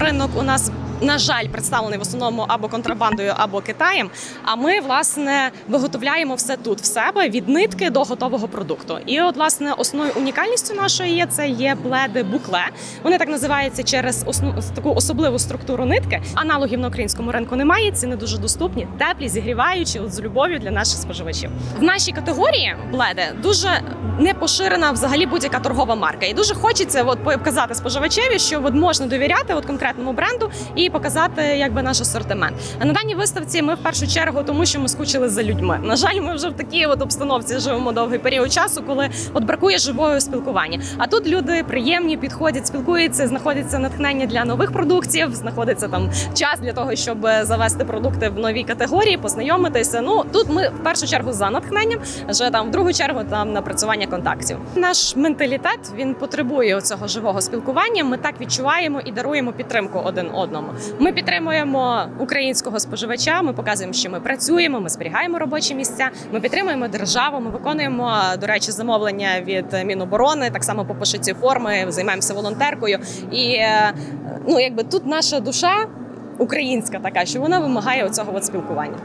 ринок у нас. На жаль, представлений в основному або контрабандою, або Китаєм. А ми власне виготовляємо все тут в себе від нитки до готового продукту. І от власне основною унікальністю нашої є це є пледи букле. Вони так називаються через основ... таку особливу структуру нитки. Аналогів на українському ринку немає. Ціни дуже доступні, теплі, зігріваючі, от з любов'ю для наших споживачів. В нашій категорії пледи дуже не поширена взагалі будь-яка торгова марка. І дуже хочеться от показати споживачеві, що от можна довіряти от конкретному бренду і показати якби наш асортимент. А на даній виставці ми в першу чергу, тому що ми скучили за людьми. На жаль, ми вже в такій от обстановці живемо довгий період часу, коли от бракує живого спілкування. А тут люди приємні, підходять, спілкуються, знаходиться натхнення для нових продуктів, знаходиться там час для того, щоб завести продукти в нові категорії, познайомитися. Ну тут ми в першу чергу за натхненням, вже там в другу чергу там напрацювання контактів. Наш менталітет він потребує цього живого спілкування. Ми так відчуваємо і даруємо підтримку один одному. Ми підтримуємо українського споживача. Ми показуємо, що ми працюємо, ми зберігаємо робочі місця. Ми підтримуємо державу. Ми виконуємо до речі замовлення від Міноборони. Так само по пошиті форми займаємося волонтеркою. І е, ну якби тут наша душа українська така, що вона вимагає оцього от спілкування.